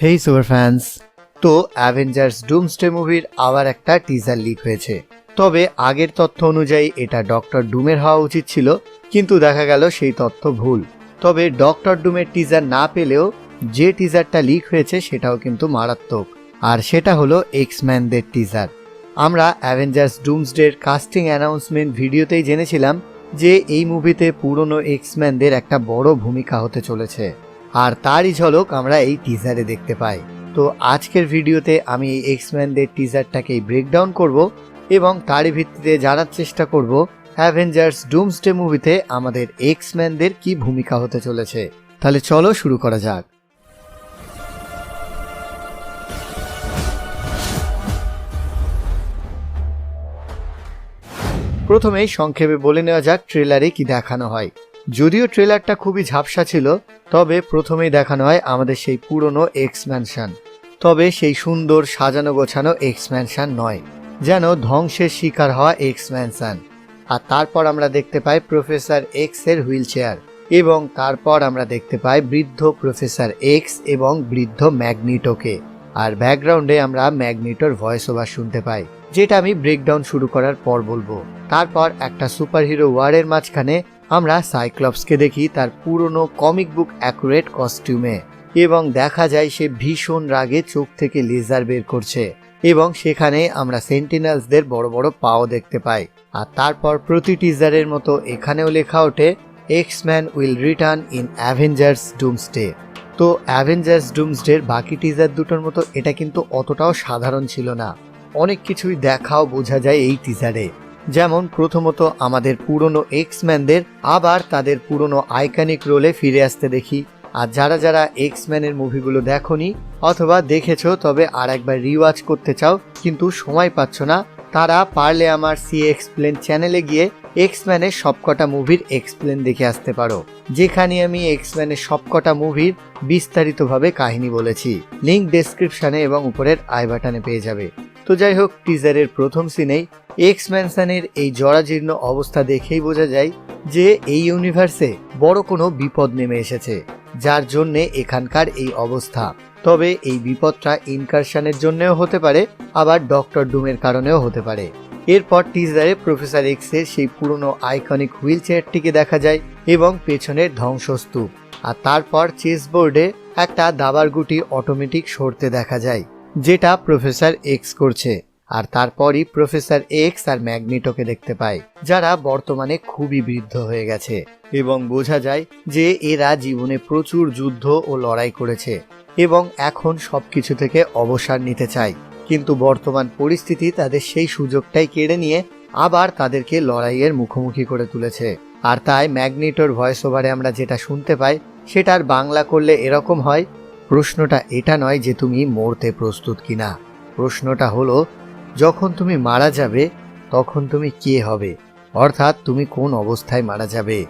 হেই super fans তো Avengers Doomsday মুভির আবার একটা টিজার লিক হয়েছে। তবে আগের তথ্য অনুযায়ী এটা ডক্টর ডুমের হওয়া উচিত ছিল, কিন্তু দেখা গেল সেই তথ্য ভুল। তবে ডক্টর ডুমের টিজার না পেলেও যে টিজারটা লিক হয়েছে সেটাও কিন্তু মারাত্মক। আর সেটা হলো এক্সম্যানদের টিজার আমরা অ্যাভেঞ্জার্স ডুমসডের কাস্টিং অ্যানাউন্সমেন্ট ভিডিওতেই জেনেছিলাম যে এই মুভিতে পুরনো এক্সম্যানদের একটা বড় ভূমিকা হতে চলেছে। আর তারই ঝলক আমরা এই টিজারে দেখতে পাই। তো আজকের ভিডিওতে আমি এই এক্সম্যানদের টিজারটাকেই ব্রেকডাউন করব এবং তারই ভিত্তিতে জানার চেষ্টা করব অ্যাভেঞ্জার্স ডুমসডে মুভিতে আমাদের এক্সম্যানদের কি ভূমিকা হতে চলেছে। তাহলে চলো শুরু করা যাক। প্রথমেই সংক্ষেপে বলে নেওয়া যাক ট্রেলারে কি দেখানো হয়। যদিও ট্রেলারটা খুবই ঝাপসা ছিল, তবে প্রথমেই দেখানো হয় আমাদের সেই পুরনো এক্সম্যানশন তবে সেই সুন্দর সাজানো গোছানো এক্সম্যানশন নয়, যেন ধ্বংসের শিকার হওয়া এক্সম্যানশন আর তারপর আমরা দেখতে পাই প্রফেসর এক্সের হুইল চেয়ার এবং তারপর আমরা দেখতে পাই বৃদ্ধ প্রফেসর এক্স এবং বৃদ্ধ ম্যাগনিটোকে। আর ব্যাকগ্রাউন্ডে আমরা ম্যাগনিটোর ভয়েস ওভার শুনতে পাই, যেটা আমি ব্রেকডাউন শুরু করার পর বলব। তারপর একটা সুপারহিরো ওয়ারের মাঝখানে আমরা সাইক্লপসকে দেখি তার পুরনো কমিক বুক অ্যাকুরেট কস্টিউমে এবং দেখা যায় সে ভীষণ রাগে চোখ থেকে লেজার বের করছে এবং সেখানে আমরা সেন্টিনালসদের বড় বড় পাও দেখতে পাই। আর তারপর প্রতি টিজারের মতো এখানেও লেখা ওঠে X-Men will return in Avengers Doomsday তো অ্যাভেঞ্জার্স ডুমসডের বাকি টিজার দুটোর মতো এটা কিন্তু অতটাও সাধারণ ছিল না। অনেক কিছুই দেখাও বোঝা যায় এই টিজারে যেমন প্রথমত আমাদের পুরনো এক্সম্যানদের আবার তাদের পুরনো আইকনিক রোলে ফিরে আসতে দেখি। আর যারা যারা এক্সম্যানের মুভিগুলো দেখনি, অথবা দেখেছ, তবে আর একবার রিওয়াজ করতে চাও, কিন্তু সময় পাচ্ছ না, তারা পারলে আমার সি এক্সপ্লেন চ্যানেলে গিয়ে এক্সম্যানের সবকটা মুভির এক্সপ্লেন দেখে আসতে পারো, যেখানে আমি এক্সম্যানের সবকটা মুভির বিস্তারিতভাবে কাহিনী বলেছি। লিঙ্ক ডেসক্রিপশানে এবং উপরের আই বাটনে পেয়ে যাবে। তো যাই হোক টিজারের প্রথম সিনেই এক্স ম্যানসনের এই জরাজীর্ণ অবস্থা দেখেই বোঝা যায় যে এই ইউনিভার্সে বড় কোনো বিপদ নেমে এসেছে, যার জন্যে এখানকার এই অবস্থা। তবে এই বিপদটা ইনকারশানের জন্যও হতে পারে, আবার ডক্টর ডুমের কারণেও হতে পারে। এরপর টিজারে প্রফেসর এক্সের সেই পুরনো আইকনিক হুইল চেয়ারটিকে দেখা যায় এবং পেছনের ধ্বংসস্তূপ। আর তারপর চেস বোর্ডে একটা দাবার গুটি অটোমেটিক সরতে দেখা যায়, যেটা প্রফেসর এক্স করছে। আর তারপরই প্রফেসর এক্স আর ম্যাগনেটোকে দেখতে পাই যারা বর্তমানে খুবই বৃদ্ধ হয়ে গেছে। এবং বোঝা যায় যে এরা জীবনে প্রচুর যুদ্ধ ও লড়াই করেছে এবং এখন সবকিছু থেকে অবসর নিতে চায়। কিন্তু বর্তমান পরিস্থিতি তাদের সেই সুযোগটাই কেড়ে নিয়ে আবার তাদেরকে লড়াইয়ের মুখোমুখি করে তুলেছে। আর তাই ম্যাগনেটোর ভয়েস ওভারে আমরা যেটা শুনতে পাই, সেটার বাংলা করলে এরকম হয়, প্রশ্নটা এটা নয় যে তুমি মরতে প্রস্তুত কিনা। প্রশ্নটা হলো যখন তুমি মারা যাবে, তখন তুমি কে হবে? অর্থাৎ তুমি কোন অবস্থায় মারা যাবে?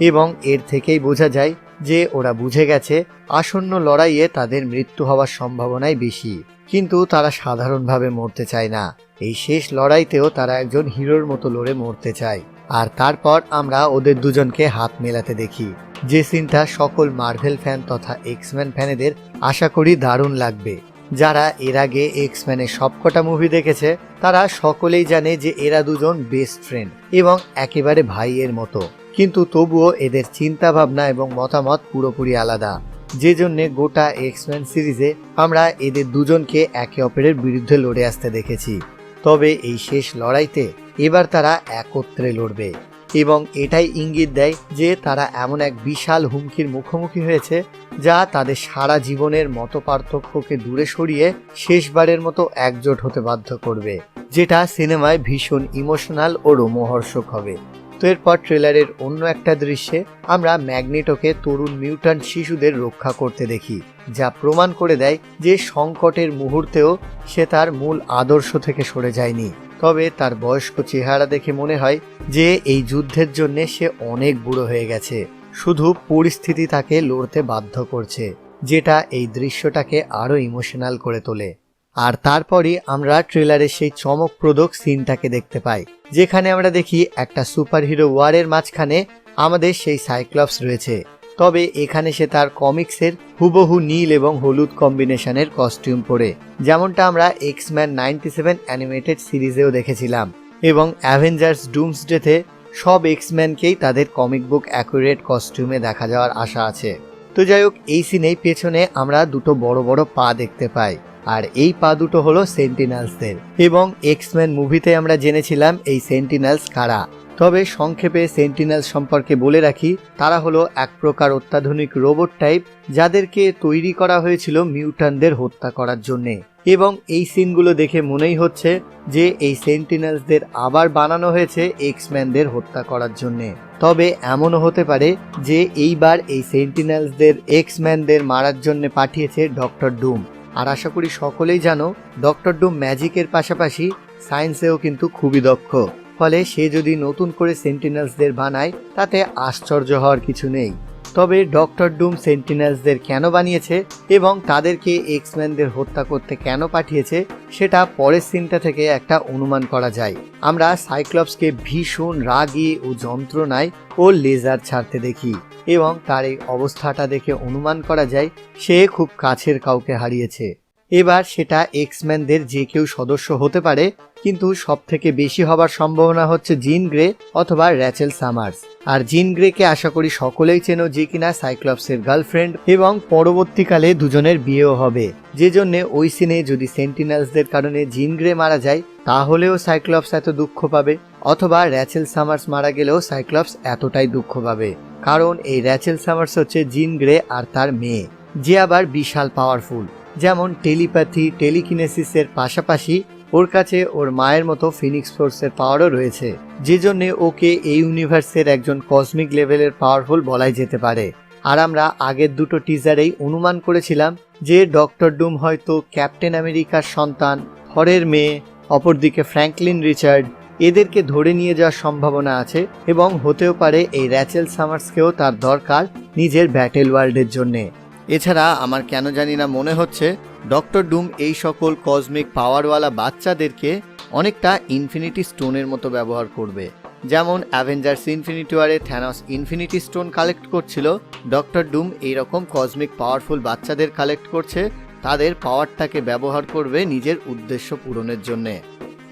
এবং এর থেকেই বোঝা যায় যে ওরা বুঝে গেছে, আসন্ন লড়াইয়ে তাদের মৃত্যু হওয়ার সম্ভাবনাই বেশি। কিন্তু তারা সাধারণভাবে মরতে চায় না। এই শেষ লড়াইতেও তারা একজন হিরোর মতো লড়ে মরতে চায়। আর তারপর আমরা ওদের দুজনকে হাত মেলাতে দেখি। যে সিনটা সকল মার্ভেল ফ্যান তথা এক্সম্যান ফ্যানেদের আশা করি দারুণ লাগবে। যারা এর আগে এক্সম্যানের সবকটা মুভি দেখেছে, তারা সকলেই জানে যে এরা দুজন বেস্ট ফ্রেন্ড এবং একেবারে ভাইয়ের মতো। কিন্তু তবুও এদের চিন্তা ভাবনা এবং মতামত পুরোপুরি আলাদা। যে জন্যে গোটা এক্সম্যান সিরিজে আমরা এদের দুজনকে একে অপরের বিরুদ্ধে লড়ে আসতে দেখেছি। তবে এই শেষ লড়াইতে এবার তারা একত্রে লড়বে এবং এটাই ইঙ্গিত দেয় যে তারা এমন এক বিশাল হুমকির মুখোমুখি হয়েছে যা তাদের সারা জীবনের মত পার্থক্যকে দূরে সরিয়ে শেষবারের মতো একজোট হতে বাধ্য করবে, যেটা সিনেমায় ভীষণ ইমোশনাল ও রোমহর্ষক হবে। তো এরপর ট্রেলারের অন্য একটা দৃশ্যে আমরা ম্যাগনেটোকে তরুণ মিউট্যান্ট শিশুদের রক্ষা করতে দেখি, যা প্রমাণ করে দেয় যে সংকটের মুহূর্তেও সে তার মূল আদর্শ থেকে সরে যায়নি। তবে তার বয়স্ক চেহারা দেখে মনে হয় যে এই যুদ্ধের জন্য সে অনেক বুড়ো হয়ে গেছে। শুধু পরিস্থিতি তাকে লড়তে বাধ্য করছে, যেটা এই দৃশ্যটাকে আরও ইমোশনাল করে তোলে। আর তারপরই আমরা ট্রেলারের সেই চমকপ্রদক সিনটাকে দেখতে পাই, যেখানে আমরা দেখি একটা সুপারহিরো ওয়ারের মাঝখানে আমাদের সেই সাইক্লপস রয়েছে। তবে এখানে সে তার কমিক্সের হুবহু নীল এবং হলুদ কম্বিনেশনের কস্টিউম পরে, যেমনটা আমরা এক্সম্যান নাইনটি সেভেন অ্যানিমেটেড সিরিজেও দেখেছিলাম। এবং অ্যাভেঞ্জার্স ডুমস ডুমসডেতে সব এক্সম্যানকেই তাদের কমিক বুক অ্যাকুরেট কস্টিউমে দেখা যাওয়ার আশা আছে। তো যাই হোক, এই সিনেই পেছনে আমরা দুটো বড় বড় পা দেখতে পাই। আর এই পা দুটো হলো সেন্টিনালসদের এবং এক্সম্যান মুভিতে আমরা জেনেছিলাম এই সেন্টিনালস কারা। তবে সংক্ষেপে সেন্টিনালস সম্পর্কে বলে রাখি, তারা হলো এক প্রকার অত্যাধুনিক রোবট টাইপ যাদেরকে তৈরি করা হয়েছিল মিউটানদের হত্যা করার জন্যে। এবং এই সিনগুলো দেখে মনেই হচ্ছে যে এই সেন্টিনালসদের আবার বানানো হয়েছে এক্সম্যানদের হত্যা করার জন্যে। তবে এমনও হতে পারে যে এইবার এই সেন্টিনালসদের এক্সম্যানদের মারার জন্য পাঠিয়েছে ডক্টর ডুম আর আশা করি সকলেই জানো ডক্টর ডুম ম্যাজিকের পাশাপাশি সায়েন্সেও কিন্তু খুবই দক্ষ। ফলে সে যদি নতুন করে সেন্টিনালসদের বানায়, তাতে আশ্চর্য হওয়ার কিছু নেই। তবে ডক্টর ডুম সেন্টিনালসদের কেন বানিয়েছে এবং তাদেরকে এক্সম্যানদের হত্যা করতে কেন পাঠিয়েছে, সেটা পরের সিনটা থেকে একটা অনুমান করা যায়। আমরা সাইক্লপসকে ভীষণ রাগী ও যন্ত্রণায় ও লেজার ছাড়তে দেখি এবং তার এই অবস্থাটা দেখে অনুমান করা যায়, সে খুব কাছের কাউকে হারিয়েছে। এবার সেটা এক্সম্যানদের যে কেউ সদস্য হতে পারে কিন্তু সব থেকে বেশি হবার সম্ভাবনা হচ্ছে জিন গ্রে অথবা র্যাচেল সামার্স। আর জিন গ্রেকে আশা করি সকলেই চেনো যে কিনা সাইক্লপসের গার্লফ্রেন্ড এবং পরবর্তীকালে দুজনের বিয়েও হবে। যে জন্যে ওই সিনে যদি সেন্টিনালসদের কারণে জিন গ্রে মারা যায়, তাহলেও সাইক্লপস এত দুঃখ পাবে, অথবা র্যাচেল সামার্স মারা গেলেও সাইক্লপস এতটাই দুঃখ পাবে। কারণ এই র্যাচেল সামার্স হচ্ছে জিন গ্রে আর তার মেয়ে। যে আবার বিশাল পাওয়ারফুল। যেমন টেলিপ্যাথি, টেলিকিনেসিসের পাশাপাশি ওর কাছে ওর মায়ের মতো ফিনিক্স ফোর্সের পাওয়ারও রয়েছে, যে জন্যে ওকে এই ইউনিভার্সের একজন কসমিক লেভেলের পাওয়ারফুল বলাই যেতে পারে। আর আমরা আগের দুটো টিজারেই অনুমান করেছিলাম যে ডক্টর ডুম হয়তো ক্যাপ্টেন আমেরিকার সন্তান হরের মেয়ে, অপরদিকে ফ্র্যাঙ্কলিন রিচার্ড এদেরকে ধরে নিয়ে যাওয়ার সম্ভাবনা আছে এবং হতেও পারে এই র্যাচেল সামার্সকেও তার দরকার নিজের ব্যাটেল ওয়ার্ল্ডের জন্যে। এছাড়া আমার কেন জানি না মনে হচ্ছে ডক্টর ডুম এই সকল কসমিক পাওয়ারওয়ালা বাচ্চাদেরকে অনেকটা ইনফিনিটি স্টোনের মতো ব্যবহার করবে। যেমন অ্যাভেঞ্জার্স ইনফিনিটি ওয়ারে থ্যানস ইনফিনিটি স্টোন কালেক্ট করছিল ডক্টর ডুম এইরকম কসমিক পাওয়ারফুল বাচ্চাদের কালেক্ট করছে, তাদের পাওয়ারটাকে ব্যবহার করবে নিজের উদ্দেশ্য পূরণের জন্যে।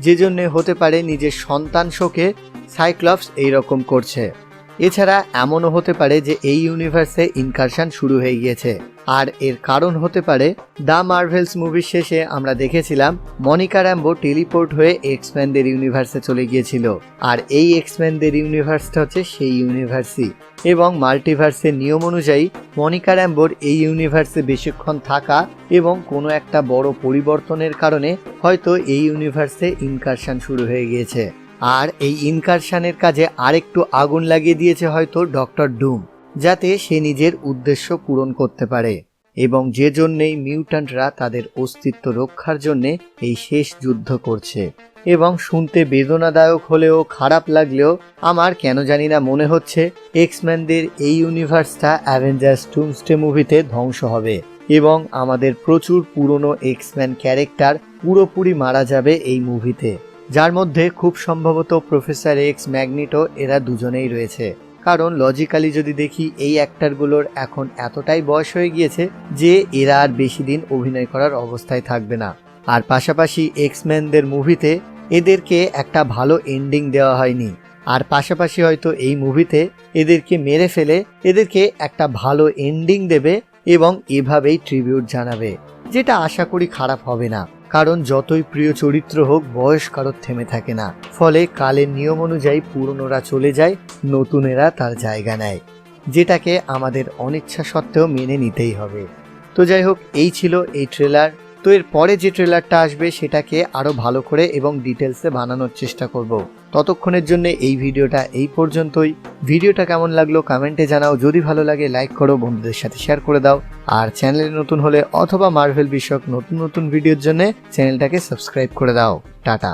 যে জন্যে হতে পারে নিজের সন্তান শোকে সাইক্লপস এইরকম করছে। এছাড়া এমনও হতে পারে যে এই ইউনিভার্সে ইনকারশন শুরু হয়ে গিয়েছে। আর এর কারণ হতে পারে, দ্য মার্ভেলস মুভির শেষে আমরা দেখেছিলাম, মনিকা র্যাম্বো টেলিপোর্ট হয়ে এক্সম্যানদের ইউনিভার্সে চলে গিয়েছিল। আর এই এক্সম্যানদের ইউনিভার্সটা হচ্ছে সেই ইউনিভার্সই এবং মাল্টিভার্সের নিয়ম অনুযায়ী, মনিকা র্যাম্বোর এই ইউনিভার্সে বেশিক্ষণ থাকা এবং কোনো একটা বড় পরিবর্তনের কারণে হয়তো এই ইউনিভার্সে ইনকারশন শুরু হয়ে গিয়েছে। আর এই ইনকারশানের কাজে আরেকটু আগুন লাগিয়ে দিয়েছে হয়তো ডক্টর ডুম, যাতে সে নিজের উদ্দেশ্য পূরণ করতে পারে। এবং যে জন্যেই মিউট্যান্টরা তাদের অস্তিত্ব রক্ষার জন্যে এই শেষ যুদ্ধ করছে। এবং শুনতে বেদনাদায়ক হলেও খারাপ লাগলেও আমার কেন জানি না মনে হচ্ছে এক্সম্যানদের এই ইউনিভার্সটা অ্যাভেঞ্জার্স টুমসডে মুভিতে ধ্বংস হবে। এবং আমাদের প্রচুর পুরনো এক্সম্যান ক্যারেক্টার পুরোপুরি মারা যাবে এই মুভিতে। যার মধ্যে খুব সম্ভবত প্রফেসর এক্স ম্যাগনিটো এরা দুজনেই রয়েছে। কারণ লজিক্যালি যদি দেখি, এই অ্যাক্টারগুলোর এখন এতটাই বয়স হয়ে গিয়েছে যে এরা আর বেশি দিন অভিনয় করার অবস্থায় থাকবে না। আর পাশাপাশি এক্সম্যানদের মুভিতে এদেরকে একটা ভালো এন্ডিং দেওয়া হয়নি। আর পাশাপাশি হয়তো এই মুভিতে এদেরকে মেরে ফেলে এদেরকে একটা ভালো এন্ডিং দেবে এবং এভাবেই ট্রিবিউট জানাবে, যেটা আশা করি খারাপ হবে না। কারণ যতই প্রিয় চরিত্র হোক, বয়স কারোর থেমে থাকে না। ফলে কালের নিয়ম অনুযায়ী পুরনোরা চলে যায়, নতুনেরা তার জায়গা নেয়। যেটাকে আমাদের অনিচ্ছা সত্ত্বেও মেনে নিতেই হবে। তো যাই হোক, এই ছিল এই ট্রেলার তো এর পরে যে ট্রেলারটা আসবে সেটাকে আরও ভালো করে এবং ডিটেলসে বানানোর চেষ্টা করব। ততক্ষণের জন্য এই ভিডিওটা এই পর্যন্তই। ভিডিওটা কেমন লাগল কমেন্টে জানাও। যদি ভালো লাগে লাইক করো, বন্ধুদের সাথে শেয়ার করে দাও। আর চ্যানেলে নতুন হলে অথবা মার্ভেল বিষয়ক নতুন নতুন ভিডিওর জন্য চ্যানেলটাকে সাবস্ক্রাইব করে দাও। টাটা।